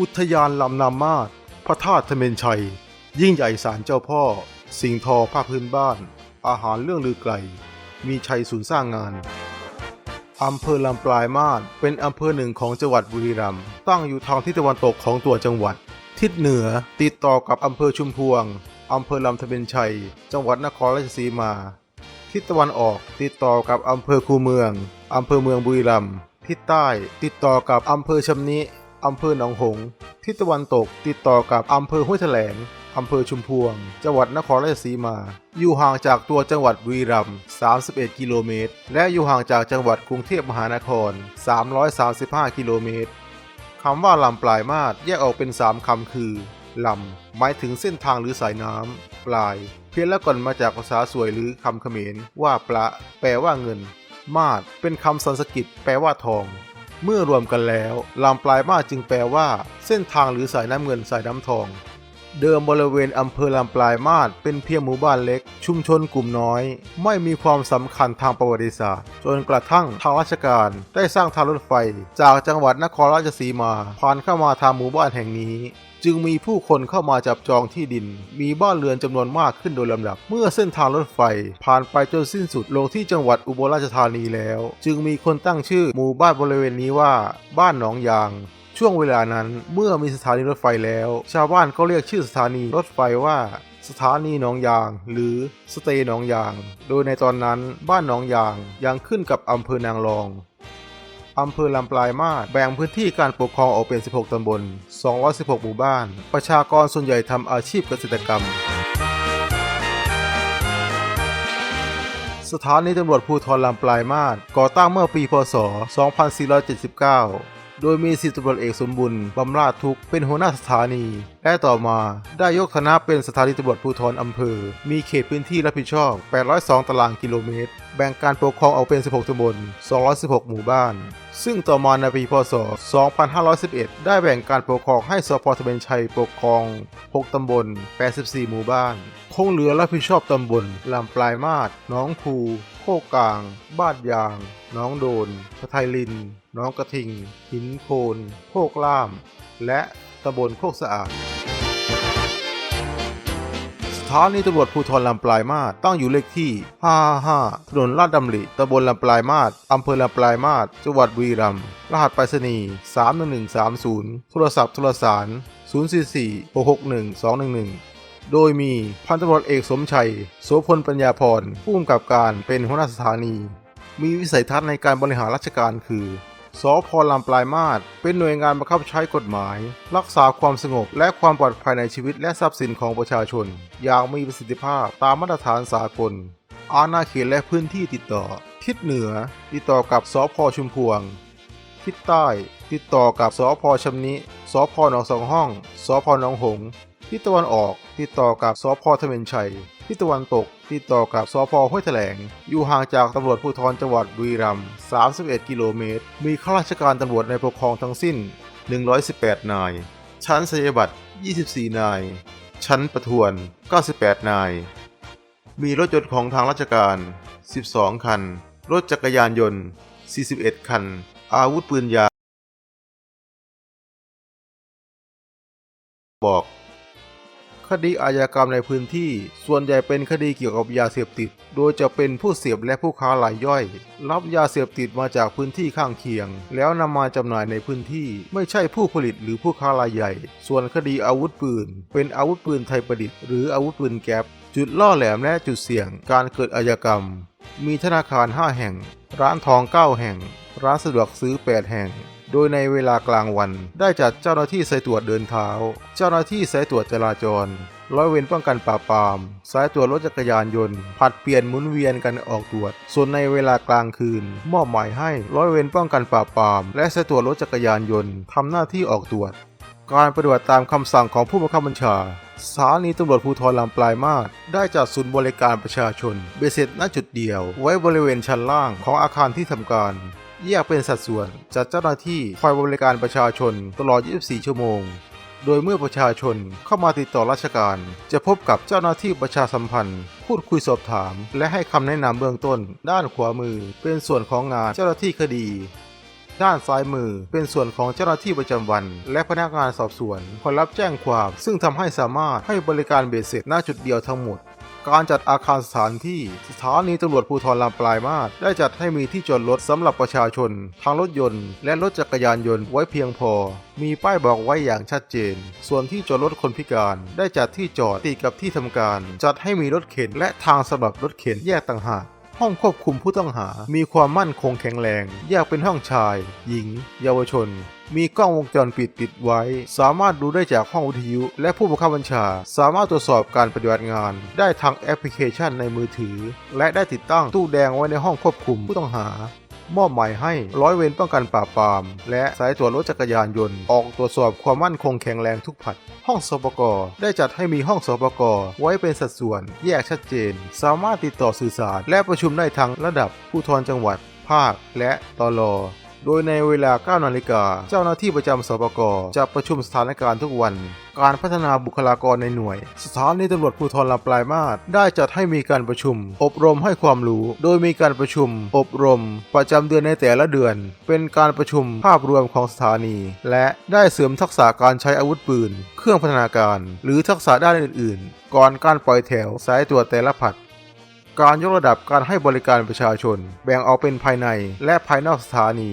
อุทยานลำนำมาศพระธาตุเทเมนชัย ยิ่งใหญ่ศาลเจ้าพ่อ สิงห์ทอภาคพื้นบ้าน อาหารเรื่องลือไกล มีชัยศูนย์สร้างงานอำเภอลำปลายมาศเป็นอำเภอหนึ่งของจังหวัดบุรีรัมย์ตั้งอยู่ทางทิศตะวันตกของตัวจังหวัด ทิศเหนือติดต่อกับอำเภอชุมพวงอำเภอลำทะเบนชัย จังหวัดนครราชสีมา ทิศตะวันออกติดต่อกับอำเภอคูเมืองอำเภอเมืองบุรีรัมย์ทิศใต้ติดต่อกับอำเภอชำนิ อำเภอหนองหงส์ทิศตะวันตกติดต่อกับอำเภอห้วยแถลงอำเภอชุมพวง จังหวัดนครราชสีมา อยู่ห่างจากตัวจังหวัดบุรีรัมย์31 กิโลเมตร และอยู่ห่างจากจังหวัดกรุงเทพมหานคร 335 กิโลเมตรคำว่าลำปลายมาศแยกออกเป็น 3 คำคือ ลำ หมายถึงเส้นทางหรือสายน้ำ ปลาย เพี้ยนและก่อนมาจากภาษาสวยหรือคำเขมรว่าปละ แปลว่าเงิน มาศเป็นคำสันสกฤตแปลว่าทอง เมื่อรวมกันแล้ว ลำปลายมาศจึงแปลว่า เส้นทางหรือสายน้ำเงินสายน้ำทอง เดิมบริเวณอำเภอลำปลายมาศเป็นเพียงหมู่บ้านเล็ก ชุมชนกลุ่มน้อย ไม่มีความสำคัญทางประวัติศาสตร์ จนกระทั่งทางราชการได้สร้างทางรถไฟ จากจังหวัดนครราชสีมาผ่านเข้ามาทางหมู่บ้านแห่งนี้ จึงมีผู้คนเข้ามาจับจองที่ดิน มีบ้านเรือนจำนวนมากขึ้นโดยลำดับ เมื่อเส้นทางรถไฟ ผ่านไปจนสิ้นสุดลงที่จังหวัดอุบลราชธานีแล้ว จึงมีคนตั้งชื่อหมู่บ้านบริเวณนี้ว่า บ้านหนองยางช่วงเวลานั้นเมื่อมีสถานีรถไฟแล้ว ชาวบ้านก็เรียกชื่อสถานีรถไฟว่า สถานีหนองยาง หรือสเตย์หนองยาง โดยในตอนนั้นบ้านหนองยางยังขึ้นกับอำเภอนางรอง อำเภอลำปลายมาศแบ่งพื้นที่การปกครองออกเป็น 16 ตำบล 216 หมู่บ้าน ประชากรส่วนใหญ่ทำอาชีพเกษตรกรรม สถานีตำรวจภูธรลำปลายมาศก่อตั้งเมื่อปี พศ 2479 โดยมีสิบตำรวจเอกสมบุญบำราชทุกเป็นหัวหน้าสถานี และต่อมาได้ยกคณะเป็นสถานีตำรวจภูธรอำเภอ มีเขตพื้นที่รับผิดชอบ 802 ตารางกิโลเมตร แบ่งการปกครองออกเป็น 16ตำบล 216 หมู่บ้าน ซึ่งต่อมาในปีพศ 2511 ได้แบ่งการปกครองให้สพทเบนชัยปกครอง 6 ตำบล 84 หมู่บ้าน คงเหลือรับผิดชอบตำบลลำปลายมาศน้องคู คกลาง บ้านยาง น้องโดนพะไทยลิน น้องกระทิง หินโคนโคกล่าม และตำบลโคกสะอาดสถานีตำรวจภูธรลำปลายมาศตั้งอยู่เลขที่555ถนนลาดดำริตำบลลำปลายมาศอำเภอลำปลายมาศจังหวัดบุรีรัมย์รหัสไปรษณีย์31130 โทรศัพท์โทรสาร 044 661 211 โดยมีพันตำรวจเอกสมชัย โสพลปัญญาพรผู้กำกับการเป็นหัวหน้าสถานี มีวิสัยทัศน์ในการบริหารราชการคือสพลำปลายมาศเป็นหน่วยงานบังคับใช้กฎหมาย รักษาความสงบและความปลอดภัยในชีวิตและทรัพย์สินของประชาชน อย่างมีประสิทธิภาพตามมาตรฐานสากล อาณาเขตและพื้นที่ติดต่อ ทิศเหนือ ติดต่อกับสพชุมพวง ทิศใต้ ติดต่อกับสพชำนิสพหนองสองห้องสพหนองหง ทิศตะวันออกติดต่อกับสพทเวนชัยทิศตะวันตกติดต่อกับสพห้วยแถลง อยู่ห่างจากตำรวจภูธรจังหวัดบุรีรัมย์31 กิโลเมตร มีข้าราชการตำรวจในปกครองทั้งสิ้น 118 นาย ชั้นศัลยบัตร24 นาย ชั้นประทวน 98 นาย มีรถยนต์ของทางราชการ 12 คัน รถจักรยานยนต์ 41 คัน อาวุธปืนยา บอก คดีอาญากรรมในพื้นที่ ส่วนใหญ่เป็นคดีเกี่ยวกับยาเสพติด โดยจะเป็นผู้เสพและผู้ค้ารายย่อย รับยาเสพติดมาจากพื้นที่ข้างเคียง แล้วนำมาจำหน่ายในพื้นที่ไม่ใช่ผู้ผลิตหรือผู้ค้ารายใหญ่ ส่วนคดีอาวุธปืน เป็นอาวุธปืนไทยประดิษฐ์หรืออาวุธปืนแก๊ปจุดล่อแหลมและจุดเสี่ยงการเกิดอาญากรรม มีธนาคาร 5 แห่ง ร้านทอง 9 แห่ง ร้านสะดวกซื้อ 8 แห่ง โดยในเวลากลางวัน ได้จัดเจ้าหน้าที่สายตรวจเดินเท้า เจ้าหน้าที่สายตรวจจราจร ร้อยเวรป้องกันปราบปราม สายตรวจรถจักรยานยนต์ ผัดเปลี่ยนหมุนเวียนกันออกตรวจ ส่วนในเวลากลางคืน มอบหมายให้ร้อยเวรป้องกันปราบปราม และสายตรวจรถจักรยานยนต์ทำหน้าที่ออกตรวจ การปฏิบัติตามคำสั่งของผู้บังคับบัญชาสถานีตำรวจภูธรลำปลายมาศได้จัดศูนย์บริการประชาชนเบสเสร็จณจุดเดียว ไว้บริเวณชั้นล่างของอาคารที่ทำการ แยกเป็นสัดส่วนจัดเจ้าหน้าที่คอยบริการประชาชนตลอด 24 ชั่วโมง โดยเมื่อประชาชนเข้ามาติดต่อราชการ จะพบกับเจ้าหน้าที่ประชาสัมพันธ์ พูดคุยสอบถาม และให้คำแนะนำเบื้องต้น ด้านขวามือ เป็นส่วนของงานเจ้าหน้าที่คดี ด้านซ้ายมือ เป็นส่วนของเจ้าหน้าที่ประจำวัน และพนักงานสอบสวนคนรับแจ้งความ ซึ่งทำให้สามารถให้บริการเบ็ดเสร็จณจุดเดียวทั้งหมด การจัดอาคารสถานที่ สถานีตำรวจภูธรลำปลายมาศได้จัดให้มีที่จอดรถสำหรับประชาชน ทางรถยนต์ และรถจักรยานยนต์ไว้เพียงพอ มีป้ายบอกไว้อย่างชัดเจน ส่วนที่จอดรถคนพิการ ได้จัดที่จอดติดกับที่ทำการ จัดให้มีรถเข็นและทางสำหรับรถเข็นแยกต่างหากห้องควบคุมผู้ต้องหา มีความมั่นคงแข็งแรง แยกเป็นห้องชาย หญิง เยาวชน มีกล้องวงจรปิดติดไว้ สามารถดูได้จากห้องวิทยุ และผู้บังคับบัญชา สามารถตรวจสอบการปฏิบัติงาน ได้ทางแอปพลิเคชันในมือถือ และได้ติดตั้งตู้แดงไว้ในห้องควบคุมผู้ต้องหามอบหมายให้ร้อยเวรป้องกันปราบปราม และสายตรวจรถจักรยานยนต์ ออกตรวจสอบความมั่นคงแข็งแรงทุกผัด ห้องสปกได้จัดให้มีห้องสปกไว้เป็นสัดส่วน แยกชัดเจน สามารถติดต่อสื่อสาร และประชุมได้ทั้งระดับผู้ทรจังหวัด ภาค และตลอ โดยในเวลา 9 นาฬิกา เจ้าหน้าที่ประจำสปกจะประชุมสถานการณ์ทุกวัน การพัฒนาบุคลากรในหน่วย สถานีตำรวจภูธรลำปลายมาศได้จัดให้มีการประชุม อบรมให้ความรู้ โดยมีการประชุม อบรม ประจำเดือนในแต่ละเดือน เป็นการประชุมภาพรวมของสถานี และได้เสริมทักษะการใช้อาวุธปืน เครื่องพัฒนาการ หรือทักษะด้านอื่น ๆ ก่อนการปล่อยแถวสายตรวแต่ละผัด การยกระดับการให้บริการประชาชน แบ่งออกเป็นภายในและภายนอกสถานี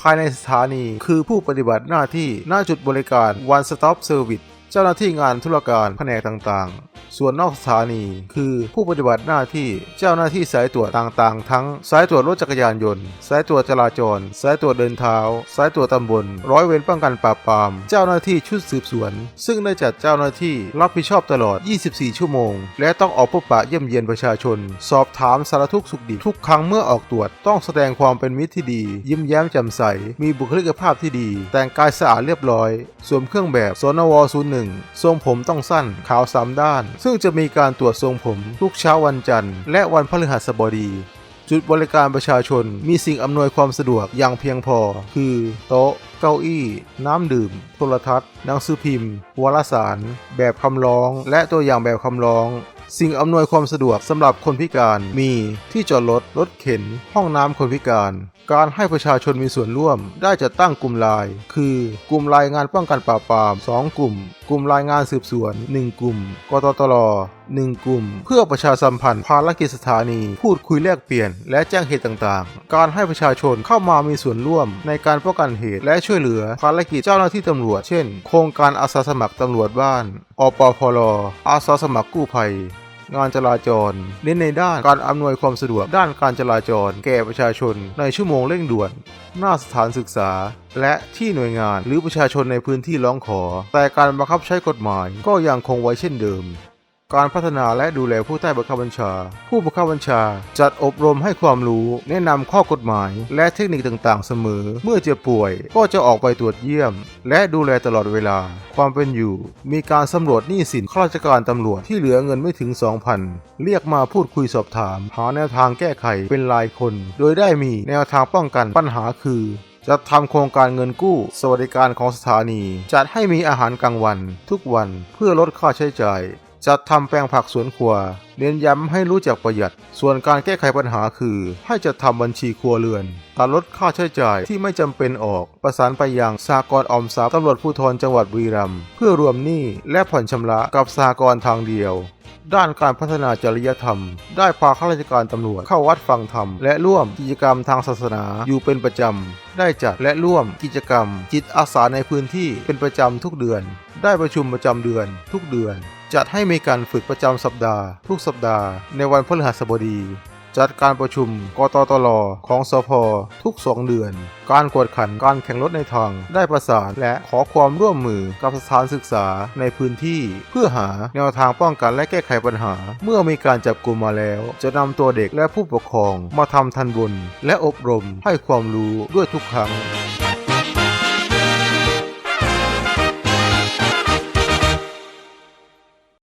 ภายในสถานีคือผู้ปฏิบัติหน้าที่หน้าจุดบริการ One Stop Service เจ้าหน้าที่งานธุรการแผนกต่างๆ ส่วนนอกสถานี คือผู้ปฏิบัติหน้าที่เจ้าหน้าที่สายตรวจต่างๆ ทั้งสายตรวจรถจักรยานยนต์ สายตรวจจราจร สายตรวจเดินเท้า สายตรวจตำบล ร้อยเวรป้องกันปราบปราม เจ้าหน้าที่ชุดสืบสวน ซึ่งได้จัดเจ้าหน้าที่รับผิดชอบตลอด 24 ชั่วโมง และต้องออกพบปะเยี่ยมเยียนประชาชน สอบถามสารทุกข์สุขดิบทุกครั้งเมื่อออกตรวจต้องแสดงความเป็นมิตรที่ดี ยิ้มแย้มแจ่มใส มีบุคลิกภาพที่ดี แต่งกายสะอาดเรียบร้อย สวมเครื่องแบบสนว01ทรงผมต้องสั้นขาวสามด้านซึ่งจะมีการตรวจทรงผมทุกเช้าวันจันทร์ และวันพฤหัสบดี จุดบริการประชาชนมีสิ่งอำนวยความสะดวกอย่างเพียงพอ คือ โต๊ะ เก้าอี้ น้ำดื่ม โทรทัศน์ หนังสือพิมพ์ วารสาร แบบคำร้อง และตัวอย่างแบบคำร้อง สิ่งอำนวยความสะดวกสำหรับคนพิการมีที่จอดรถ รถเข็น ห้องน้ำคนพิการการให้ประชาชนมีส่วนร่วมได้จัดตั้งกลุ่มลน์คือกลุ่มรายงานป้องกันปราบปราม 2 กลุ่ม กลุ่มรายงานสืบสวน 1 กลุ่ม กตตล1 กลุ่ม เพื่อประชาสัมพันธ์ภารกิจสถานี พูดคุยแลกเปลี่ยน และแจ้งเหตุต่างๆ การให้ประชาชนเข้ามามีส่วนร่วม ในการป้องกันเหตุและช่วยเหลือภารกิจเจ้าหน้าที่ตำรวจ เช่น โครงการอาสาสมัครตำรวจบ้านอปพลอาสาสมัครกู้ภัย งานจราจร เน้นในด้านการอำนวยความสะดวกด้านการจราจร แก่ประชาชนในชั่วโมงเร่งด่วน หน้าสถานศึกษา และที่หน่วยงานหรือประชาชนในพื้นที่ร้องขอ แต่การบังคับใช้กฎหมายก็ยังคงไว้เช่นเดิม การพัฒนาและดูแลผู้ใต้บังคับบัญชา ผู้บังคับบัญชา จัดอบรมให้ความรู้ แนะนำข้อกฎหมาย และเทคนิคต่างๆ เสมอ เมื่อเจ็บป่วย ก็จะออกไปตรวจเยี่ยม และดูแลตลอดเวลา ความเป็นอยู่ มีการสำรวจหนี้สินข้าราชการตำรวจที่เหลือเงินไม่ถึง 2,000 เรียกมาพูดคุยสอบถาม หาแนวทางแก้ไขเป็นรายคน โดยได้มีแนวทางป้องกันปัญหาคือจัดทำโครงการเงินกู้ สวัสดิการของสถานี จัดให้มีอาหารกลางวัน ทุกวันเพื่อลดค่าใช้จ่าย จัดทำแปลงผักสวนครัว เน้นย้ำให้รู้จักประหยัด ส่วนการแก้ไขปัญหาคือ ให้จัดทำบัญชีครัวเรือนตัดลดค่าใช้จ่ายที่ไม่จำเป็นออก ประสานไปยังสากลออมทรัพย์ตำรวจภูธรจังหวัดบุรีรัมย์เพื่อรวมหนี้และผ่อนชำระกับสากลทางเดียวด้านการพัฒนาจริยธรรม ได้พาข้าราชการตำรวจเข้าวัดฟังธรรม และร่วมกิจกรรมทางศาสนาอยู่เป็นประจำ ได้จัดและร่วมกิจกรรม จิตอาสาในพื้นที่เป็นประจำทุกเดือน ได้ประชุมประจำเดือนทุกเดือน จัดให้มีการฝึกประจำสัปดาห์ ทุกสัปดาห์ในวันพฤหัสบดี จัดการประชุมกตตลของสพทุก2เดือน การกวดขันการแข่งรถในทางได้ประสานและขอความร่วมมือกับสถานศึกษาในพื้นที่ เพื่อหาแนวทางป้องกันและแก้ไขปัญหา เมื่อมีการจับกลุ่มมาแล้ว จะนำตัวเด็กและผู้ปกครองมาทำทันบน และอบรมให้ความรู้ด้วยทุกครั้ง